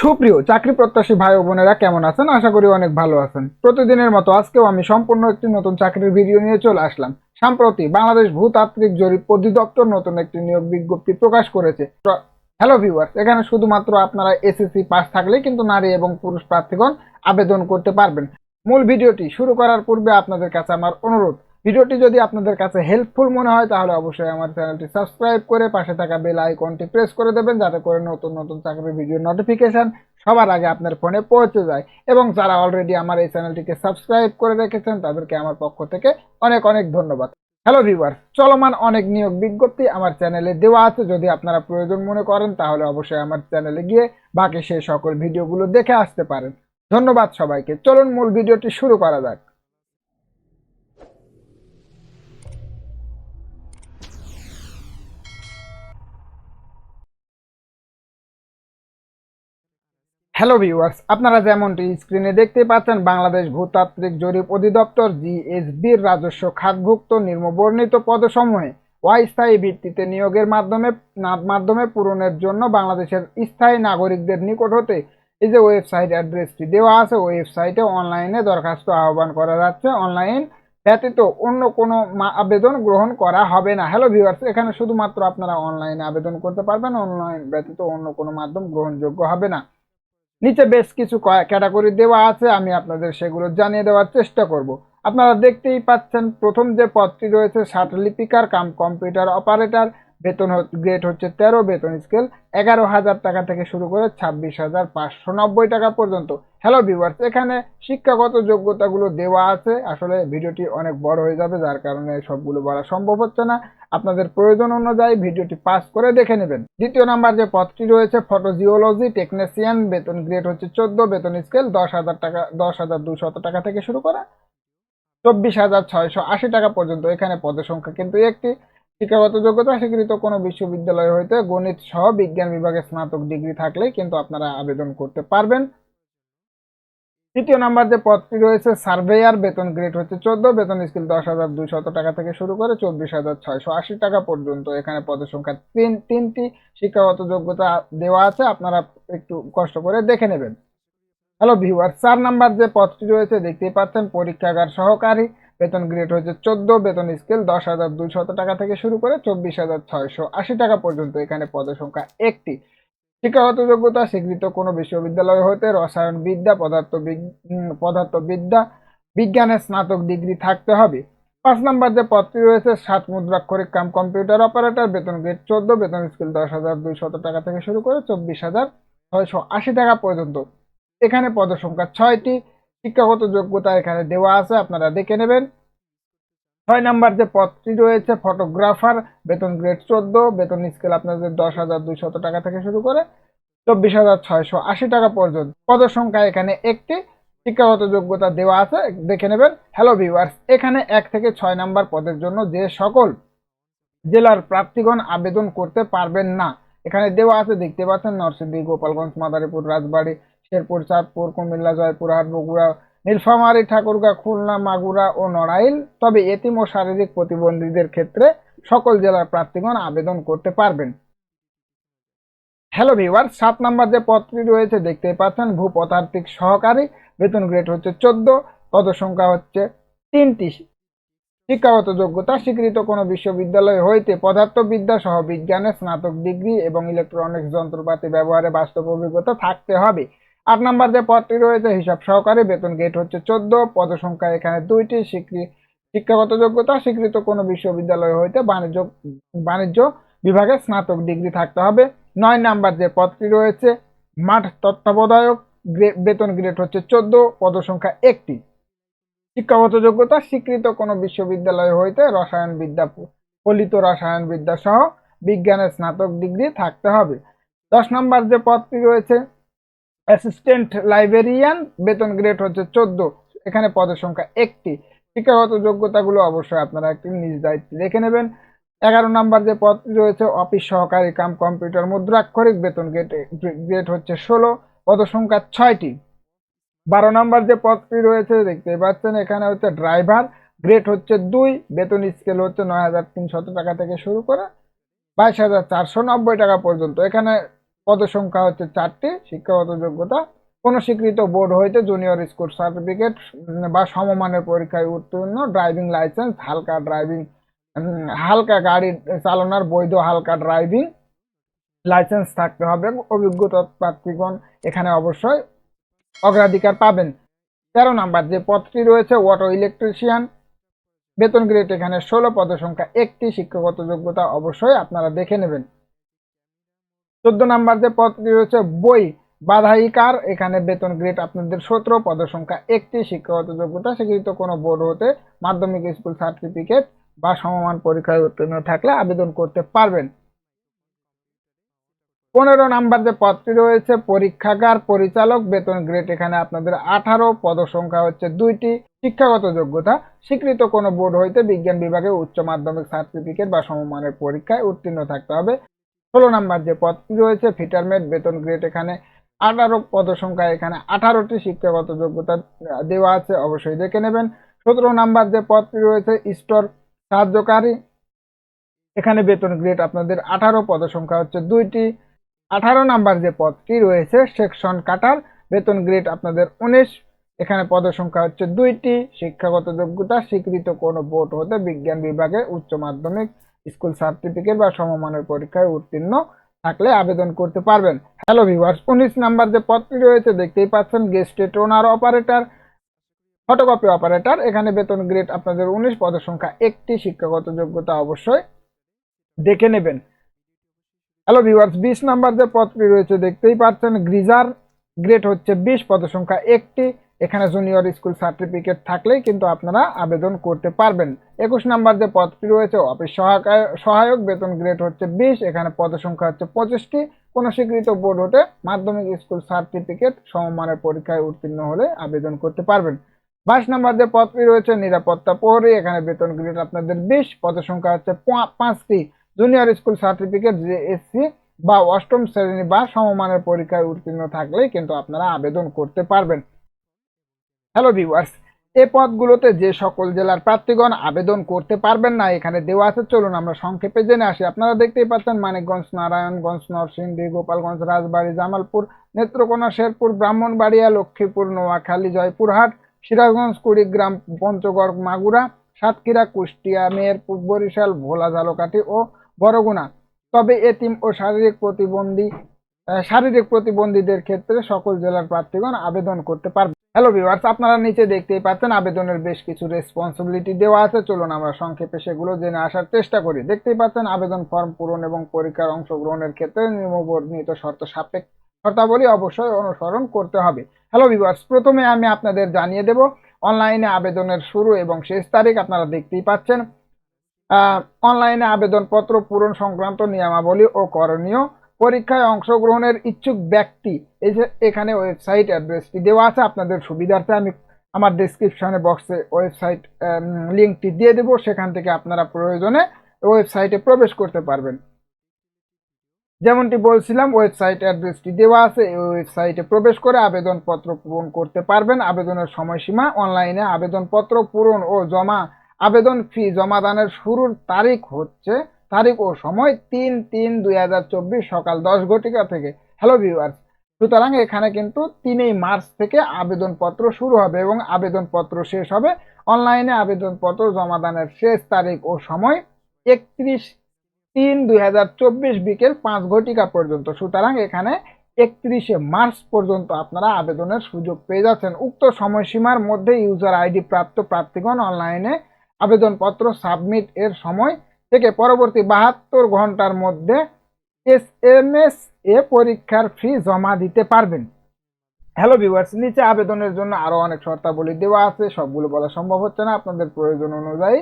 সুপ্রিয় চাকরি প্রত্যাশী ভাই ও বোনেরা কেমন আছেন? আশা করি অনেক ভালো আছেন। প্রতিদিনের মতো আজকেও আমি সম্পূর্ণ একটি নতুন চাকরির ভিডিও নিয়ে চলে আসলাম। সম্প্রতি বাংলাদেশ ভূতাত্ত্বিক জরিপ অধিদপ্তর নতুন একটি নিয়োগ বিজ্ঞপ্তি প্রকাশ করেছে। হ্যালো ভিউয়ার্স, এখানে শুধুমাত্র আপনারা এসএসসি পাস থাকলেই কিন্তু নারী এবং পুরুষ প্রার্থীগণ আবেদন করতে পারবেন। মূল ভিডিওটি শুরু করার পূর্বে আপনাদের কাছে আমার অনুরোধ ভিডিওটি যদি আপনাদের কাছে হেল্পফুল মনে হয়, তাহলে অবশ্যই আমার চ্যানেলটি সাবস্ক্রাইব করে পাশে থাকা বেল আইকনটি প্রেস করে দেবেন, যাতে করে নতুন নতুন চাকরির ভিডিও নোটিফিকেশন সবার আগে আপনার ফোনে পৌঁছে যায়। এবং যারা অলরেডি আমার এই চ্যানেলটিকে সাবস্ক্রাইব করে রেখেছেন, তাদেরকে আমার পক্ষ থেকে অনেক অনেক ধন্যবাদ। হ্যালো ভিউয়ার চলমান অনেক নিয়োগ বিজ্ঞপ্তি আমার চ্যানেলে দেওয়া আছে। যদি আপনারা প্রয়োজন মনে করেন, তাহলে অবশ্যই আমার চ্যানেলে গিয়ে বাকি সেই সকল ভিডিওগুলো দেখে আসতে পারেন। ধন্যবাদ সবাইকে। চলুন মূল ভিডিওটি শুরু করা যাক। হ্যালো ভিউয়ার্স আপনারা যেমনটি স্ক্রিনে দেখতে পাচ্ছেন, বাংলাদেশ ভূতাত্ত্বিক জরিপ অধিদপ্তর জিএসবির রাজস্ব খাতভুক্ত নিম্নবর্ণিত পদসমূহে অস্থায়ী ভিত্তিতে নিয়োগের মাধ্যমে মাধ্যমে পূরণের জন্য বাংলাদেশের স্থায়ী নাগরিকদের নিকট হতে এই যে ওয়েবসাইট অ্যাড্রেসটি দেওয়া আছে ওয়েবসাইটে অনলাইনে দরখাস্ত আহ্বান করা যাচ্ছে। অনলাইন ব্যতীত অন্য কোনো আবেদন গ্রহণ করা হবে না। হ্যালো ভিউয়ার্স এখানে শুধুমাত্র আপনারা অনলাইনে আবেদন করতে পারবেন অনলাইন ব্যতীত অন্য কোনো মাধ্যম গ্রহণযোগ্য হবে না। নিচে বেশ কিছু ক্যাটাগরি দেওয়া আছে, আমি আপনাদের সেগুলো জানিয়ে দেওয়ার চেষ্টা করব। আপনারা দেখতেই পাচ্ছেন, প্রথম যে পদটি রয়েছে লিপিকার কাম কম্পিউটার অপারেটর, বেতন গ্রেড হচ্ছে তেরো, বেতন স্কেল এগারো হাজার টাকা থেকে শুরু করে ছাব্বিশ হাজার পাঁচশো নব্বই টাকা পর্যন্ত। হ্যালো ভিউয়ার্স এখানে শিক্ষাগত যোগ্যতাগুলো দেওয়া আছে। আসলে ভিডিওটি অনেক বড় হয়ে যাবে, যার কারণে সবগুলো বলা সম্ভব হচ্ছে না। আপনাদের প্রয়োজন অনুযায়ী ভিডিওটি পাস করে দেখে নেবেন। দ্বিতীয় নাম্বার যে পদটি রয়েছে ফটোজিওলজি টেকনিশিয়ান বেতন গ্রেড হচ্ছে চোদ্দ, বেতন স্কেল দশ হাজার টাকা, দশ হাজার দুশত টাকা থেকে শুরু করা চব্বিশ হাজার ছয়শো আশি টাকা পর্যন্ত। এখানে পদের সংখ্যা কিন্তু একটি। শিক্ষাগত যোগ্যতা, স্বীকৃত কোনো বিশ্ববিদ্যালয় হইতে গণিত সহ বিজ্ঞান বিভাগে স্নাতক ডিগ্রি থাকলে কিন্তু আপনারা আবেদন করতে পারবেন। তৃতীয় নাম্বার যে পদটি রয়েছে, সার্ভেয়ার বেতন গ্রেড হচ্ছে চোদ্দ, বেতন স্কেল দশ হাজার দুইশত টাকা থেকে শুরু করে চব্বিশ হাজার ছয়শো আশি টাকা পর্যন্ত। এখানে পদের সংখ্যা তিন, তিনটি শিক্ষাগত যোগ্যতা দেওয়া আছে, আপনারা একটু কষ্ট করে দেখে নেবেন। হ্যালো ভিউয়ার চার নাম্বার যে পদটি রয়েছে, দেখতেই পাচ্ছেন, পরীক্ষাগার সহকারী, বেতন গ্রেড হচ্ছে চোদ্দ, বেতন স্কেল দশ হাজার দুইশত টাকা থেকে শুরু করে চব্বিশ হাজার ছয়শো আশি টাকা পর্যন্ত। এখানে পদের সংখ্যা একটি। শিক্ষাগত যোগ্যতা স্বীকৃত কোনো বিশ্ববিদ্যালয় হতে রসায়ন বিদ্যা পদার্থ পদার্থ বিদ্যা বিজ্ঞানের স্নাতক ডিগ্রি থাকতে হবে। পাঁচ নাম্বার যে পদটি রয়েছে, সাত মুদ্রাক্ষরিক কাম, কম্পিউটার অপারেটর, বেতন গ্রেড চোদ্দ, বেতন স্কেল দশ হাজার দুইশত টাকা থেকে শুরু করে চব্বিশ হাজার ছয়শো আশি টাকা পর্যন্ত। এখানে পদের সংখ্যা ছয়টি শিক্ষাগত যোগ্যতা এখানে দেওয়া আছে, আপনারা দেখে নেবেন। ছয় নাম্বার যে পদটি রয়েছে ফটোগ্রাফার বেতন গ্রেড চোদ্দ, বেতন স্কেল আপনাদের দশ হাজার দুইশত টাকা থেকে শুরু করে চব্বিশ হাজার ছয়শো আশি টাকা পর্যন্ত। পদের সংখ্যা এখানে একটি, শিক্ষাগত যোগ্যতা দেওয়া আছে, দেখে নেবেন। হ্যালো ভিউয়ার্স এখানে এক থেকে ছয় নাম্বার পদের জন্য যে সকল জেলার প্রার্থীগণ আবেদন করতে পারবেন না, এখানে দেওয়া আছে, দেখতে পাচ্ছেন, নরসিংদী, গোপালগঞ্জ, মাদারীপুর, রাজবাড়ী, শেরপুর, চাঁদপুর, কুমিল্লা, জয়পুরহাট, বগুড়া নীলফামারী ঠাকুরগাঁ, খুলনা, মাগুরা ও নড়াইল। তবে এতিম ও শারীরিক প্রতিবন্ধীদের ক্ষেত্রে সকল জেলার প্রার্থীগণ আবেদন করতে পারবেন। হ্যালো ভিউয়ার সাত নাম্বার যে পদটি রয়েছে দেখতে পাচ্ছেন ভূপতার্থিক সহকারী, বেতন গ্রেড হচ্ছে চোদ্দ পদসংখ্যা হচ্ছে তিনটি। শিক্ষাগত যোগ্যতা, স্বীকৃত কোনো বিশ্ববিদ্যালয় হইতে পদার্থবিদ্যা সহ বিজ্ঞানে স্নাতক ডিগ্রি এবং ইলেকট্রনিক্স যন্ত্রপাতি ব্যবহারে বাস্তব অভিজ্ঞতা থাকতে হবে। আট নাম্বার যে পদটি রয়েছে, হিসাব সহকারী বেতন গেট হচ্ছে চোদ্দ, পদসংখ্যা এখানে দুইটি স্বীকৃতি শিক্ষাগত যোগ্যতা, স্বীকৃত কোনো বিশ্ববিদ্যালয় হইতে বাণিজ্য বাণিজ্য বিভাগে স্নাতক ডিগ্রি থাকতে হবে। নয় নাম্বার যে পদটি রয়েছে, মাঠ তত্ত্বাবধায়ক বেতন গ্রেড হচ্ছে চোদ্দ, পদসংখ্যা একটি। শিক্ষাগত যোগ্যতা, স্বীকৃত কোনো বিশ্ববিদ্যালয় হইতে রসায়ন বিদ্যা, ফলিত রসায়ন বিদ্যা সহ বিজ্ঞানের স্নাতক ডিগ্রি থাকতে হবে। দশ নম্বর যে পদটি রয়েছে অ্যাসিস্ট্যান্ট লাইব্রেরিয়ান, বেতন গ্রেড হচ্ছে চোদ্দ, এখানে পদের সংখ্যা একটি। শিক্ষাগত যোগ্যতাগুলো অবশ্যই আপনারা একটি নিজ দায়িত্বে দেখে নেবেন। এগারো নম্বর যে পদটি রয়েছে, অফিস সহকারী কাম কম্পিউটার মুদ্রাক্ষরিক, বেতন গ্রেড গ্রেড হচ্ছে ষোলো পদসংখ্যা ছয়টি। বারো নম্বর যে পদটি রয়েছে, দেখতে পাচ্ছেন, এখানে হচ্ছে ড্রাইভার, গ্রেড হচ্ছে দুই, বেতন স্কেল হচ্ছে নয় হাজার তিনশত টাকা থেকে শুরু করে বাইশ হাজার চারশো নব্বই টাকা পর্যন্ত। এখানে পদসংখ্যা হচ্ছে চারটি, শিক্ষাগত যোগ্যতা কোন স্বীকৃত বোর্ড হইতে জুনিয়র স্কুল সার্টিফিকেট বা সমমানের পরীক্ষায় উত্তীর্ণ ড্রাইভিং লাইসেন্স হালকা ড্রাইভিং হালকা গাড়ি চালানোর বৈধ হালকা ড্রাইভিং লাইসেন্স থাকতে হবে অভিজ্ঞতা প্রার্থীগণ এখানে অবশ্যই অগ্রাধিকার পাবেন। তেরো নাম্বার, যে পদটি রয়েছে অটো ইলেকট্রিশিয়ান বেতন গ্রেড এখানে ষোলো, পদসংখ্যা একটি, শিক্ষাগত যোগ্যতা অবশ্যই আপনারা দেখে নেবেন। চোদ্দ নাম্বার যে পদটি রয়েছে, বই বাধাইকার। এখানে বেতন গ্রেড আপনাদের সতেরো, পদসংখ্যা একটি, শিক্ষাগত যোগ্যতা স্বীকৃত কোনো বোর্ড হতে মাধ্যমিক স্কুল সার্টিফিকেট বা সমমান পরীক্ষায় উত্তীর্ণ থাকলে আবেদন করতে পারবেন। পনেরো নাম্বার যে পদটি রয়েছে, পরীক্ষাগার পরিচালক, বেতন গ্রেড এখানে আপনাদের আঠারো, পদসংখ্যা হচ্ছে দুইটি, শিক্ষাগত যোগ্যতা স্বীকৃত কোনো বোর্ড হইতে বিজ্ঞান বিভাগে উচ্চ মাধ্যমিক সার্টিফিকেট বা সমমানের পরীক্ষায় উত্তীর্ণ থাকতে হবে। ষোলো নাম্বার যে পদটি রয়েছে ফিটারমেট বেতন গ্রেড এখানে আঠারো, পদসংখ্যা এখানে আঠারোটি, শিক্ষাগত যোগ্যতা দেওয়া আছে, অবশ্যই দেখে নেবেন। সতেরো নাম্বার যে পদটি রয়েছে স্টোর সাহায্যকারী, এখানে বেতন গ্রেড আপনাদের আঠারো, পদসংখ্যা হচ্ছে দুইটি। আঠারো নাম্বার যে পদটি রয়েছে সেকশন কাটার, বেতন গ্রেড আপনাদের উনিশ, এখানে পদসংখ্যা হচ্ছে দুইটি, শিক্ষাগত যোগ্যতা, স্বীকৃত কোনো বোর্ড হতে বিজ্ঞান বিভাগে উচ্চ মাধ্যমিক স্কুল সার্টিফিকেট বা সমমানের পরীক্ষায় উত্তীর্ণ থাকলে আবেদন করতে পারবেন। হ্যালো ভিউয়ার্স উনিশ নাম্বার যে পদটি রয়েছে, দেখতেই পাচ্ছেন Gestetner operator photocopy operator এখানে বেতন গ্রেড আপনাদের উনিশ, পদের সংখ্যা একটি, শিক্ষাগত যোগ্যতা অবশ্যই দেখে নেবেন। হ্যালো ভিউয়ার্স বিশ নাম্বার যে পদটি রয়েছে, দেখতেই পাচ্ছেন গ্রিজার গ্রেড হচ্ছে বিশ, পদের সংখ্যা একটি। এখানে জুনিয়র স্কুল সার্টিফিকেট থাকলেই কিন্তু আপনারা আবেদন করতে পারবেন। একুশ নাম্বার যে পদটি রয়েছে অফিস সহায়ক সহায়ক বেতন গ্রেড হচ্ছে বিশ, এখানে পদের সংখ্যা হচ্ছে পঁচিশটি। কোনো স্বীকৃত বোর্ড হতে মাধ্যমিক স্কুল সার্টিফিকেট সমমানের পরীক্ষায় উত্তীর্ণ হলে আবেদন করতে পারবেন। বাইশ নাম্বার যে পদটি রয়েছে, নিরাপত্তা প্রহরী, এখানে বেতন গ্রেড আপনাদের বিশ পদের সংখ্যা হচ্ছে পাঁচটি। জুনিয়র স্কুল সার্টিফিকেট যে এসসি বা অষ্টম শ্রেণি বা সমমানের পরীক্ষায় উত্তীর্ণ থাকলেই কিন্তু আপনারা আবেদন করতে পারবেন। হ্যালো ভিউয়ার্স এই পদগুলোতে যে সকল জেলার প্রার্থীগণ আবেদন করতে পারবেন না, এখানে দেওয়া আছে। চলুন আমরা সংক্ষেপে জেনে আসি। আপনারা দেখতেই পাচ্ছেন মানিকগঞ্জ, নারায়ণগঞ্জ, নরসিংদী, গোপালগঞ্জ, রাজবাড়ী, জামালপুর, নেত্রকোনা, শেরপুর, ব্রাহ্মণবাড়িয়া, লক্ষ্মীপুর, নোয়াখালী, জয়পুরহাট, সিরাজগঞ্জ, কুড়িগ্রাম, পঞ্চগড়, মাগুরা, সাতক্ষীরা, কুষ্টিয়া, মেহেরপুর, বরিশাল, ভোলা ঝালকাঠি ও বরগুনা। তবে এতিম ও শারীরিক প্রতিবন্ধী শারীরিক প্রতিবন্ধীদের ক্ষেত্রে সকল জেলার প্রার্থীগণ আবেদন করতে পারবে হ্যালো ভিউয়ার্স আপনারা নিচে দেখতেই পাচ্ছেন আবেদনের বেশ কিছু রেসপন্সিবিলিটি দেওয়া আছে। চলুন আমরা সংক্ষেপে সেগুলো জেনে আসার চেষ্টা করি। দেখতেই পাচ্ছেন আবেদন ফর্ম পূরণ এবং পরীক্ষার অংশগ্রহণের ক্ষেত্রে নিয়মবর্ণিত শর্ত সাপেক্ষ শর্তাবলী অবশ্যই অনুসরণ করতে হবে। হ্যালো ভিউয়ার্স প্রথমে আমি আপনাদের জানিয়ে দেব অনলাইনে আবেদনের শুরু এবং শেষ তারিখ আপনারা দেখতেই পাচ্ছেন। অনলাইনে আবেদনপত্র পূরণ সংক্রান্ত নিয়মাবলী ও করণীয় পরীক্ষায় অংশগ্রহণের ইচ্ছুক ব্যক্তি, এই যে এখানে ওয়েবসাইট অ্যাড্রেসটি দেওয়া আছে, আপনাদের সুবিধার্থে আমি আমার ডেসক্রিপশনে বক্সে ওয়েবসাইট লিঙ্কটি দিয়ে দেবো, সেখান থেকে আপনারা প্রয়োজনে ওয়েবসাইটে প্রবেশ করতে পারবেন। যেমনটি বলছিলাম ওয়েবসাইট অ্যাড্রেসটি দেওয়া আছে, এই ওয়েবসাইটে প্রবেশ করে আবেদনপত্র পূরণ করতে পারবেন। আবেদনের সময়সীমা অনলাইনে আবেদনপত্র পূরণ ও জমা, আবেদন ফি জমাদানের শুরুর তারিখ হচ্ছে তারিখ ও সময় তিন তিন দুই হাজার চব্বিশ সকাল দশ ঘটিকা থেকে। হ্যালো ভিউয়ার্স সুতরাং এখানে কিন্তু তিনই মার্চ থেকে আবেদনপত্র শুরু হবে এবং আবেদনপত্র শেষ হবে। অনলাইনে আবেদনপত্র জমাদানের শেষ তারিখ ও সময় একত্রিশ তিন দুই হাজার চব্বিশ বিকেল পাঁচ ঘটিকা পর্যন্ত। সুতরাং এখানে একত্রিশে মার্চ পর্যন্ত আপনারা আবেদনের সুযোগ পেয়ে যাচ্ছেন। উক্ত সময়সীমার মধ্যে ইউজার আইডি প্রাপ্ত প্রার্থীগণ অনলাইনে আবেদনপত্র সাবমিট এর সময় থেকে পরবর্তী বাহাত্তর ঘণ্টার মধ্যে এস এম এস এ পরীক্ষার ফি জমা দিতে পারবেন। হ্যালো ভিউয়ার্স নিচে আবেদনের জন্য আরও অনেক শর্তাবলী দেওয়া আছে, সবগুলো বলা সম্ভব হচ্ছে না, আপনাদের প্রয়োজন অনুযায়ী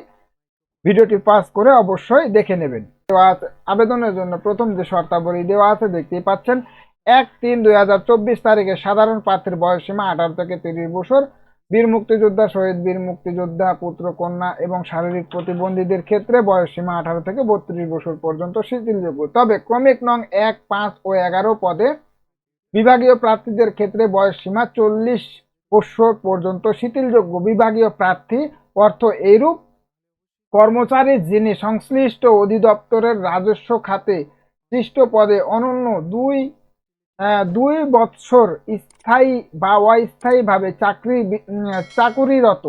ভিডিওটি পাস করে অবশ্যই দেখে নেবেন। দেওয়া আছে আবেদনের জন্য প্রথম যে শর্তাবলী দেওয়া আছে, দেখতেই পাচ্ছেন, এক তিন দুই তারিখে সাধারণ প্রার্থীর বয়সসীমা আঠারো থেকে তিরিশ বছর বীর মুক্তিযোদ্ধা, শহীদ বীর মুক্তিযোদ্ধা, পুত্র, কন্যা এবং শারীরিক প্রতিবন্ধীদের ক্ষেত্রে বয়সসীমা আঠারো থেকে বত্রিশ বছর পর্যন্ত শিথিলযোগ্য। তবে ক্রমিক নং এক, পাঁচ ও এগারো পদে বিভাগীয় প্রার্থীদের ক্ষেত্রে বয়সসীমা চল্লিশ বছর পর্যন্ত শিথিলযোগ্য। বিভাগীয় প্রার্থী অর্থ এইরূপ, কর্মচারী যিনি সংশ্লিষ্ট অধিদপ্তরের রাজস্ব খাতে সৃষ্ট পদে অনন্য দুই দুই বৎসর স্থায়ী বা অস্থায়ীভাবে চাকরি চাকুরিরত।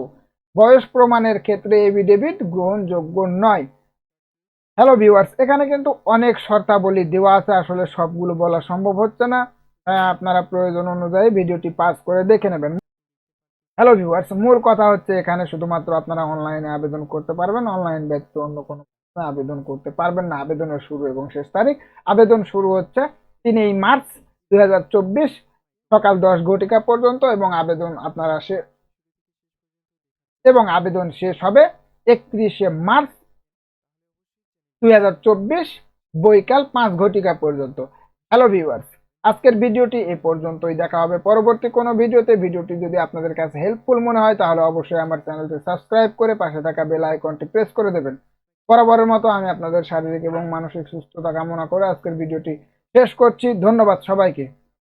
বয়স প্রমাণের ক্ষেত্রে এভিডেভিট গ্রহণযোগ্য নয়। হ্যালো ভিউয়ার্স, এখানে কিন্তু অনেক শর্তাবলী দেওয়া আছে। আসলে সবগুলো বলা সম্ভব হচ্ছে না। আপনারা প্রয়োজন অনুযায়ী ভিডিওটি পাস করে দেখে নেবেন। হ্যালো ভিউয়ার্স, মূল কথা হচ্ছে এখানে শুধুমাত্র আপনারা অনলাইনে আবেদন করতে পারবেন। অনলাইন ব্যতীত অন্য কোনো আবেদন করতে পারবেন না। আবেদনের শুরু এবং শেষ তারিখ। আবেদন শুরু হচ্ছে তিনই মার্চ। দুই হাজার চব্বিশ সকাল দশ ঘটিকা পর্যন্ত এবং আবেদন আপনারা সে এবং আবেদন শেষ হবে একত্রিশে মার্চ দুই বৈকাল পাঁচ ঘটিকা পর্যন্ত। হ্যালো ভিউয়ার্স, আজকের ভিডিওটি এ পর্যন্তই। দেখা হবে পরবর্তী কোনো ভিডিওতে। ভিডিওটি যদি আপনাদের কাছে হেল্পফুল মনে হয়, তাহলে অবশ্যই আমার চ্যানেলটি সাবস্ক্রাইব করে পাশে থাকা বেল আইকনটি প্রেস করে দেবেন। বরাবরের মতো আমি আপনাদের শারীরিক এবং মানসিক সুস্থতা কামনা করে আজকের ভিডিওটি শেষ করছি ধন্যবাদ সবাইকে।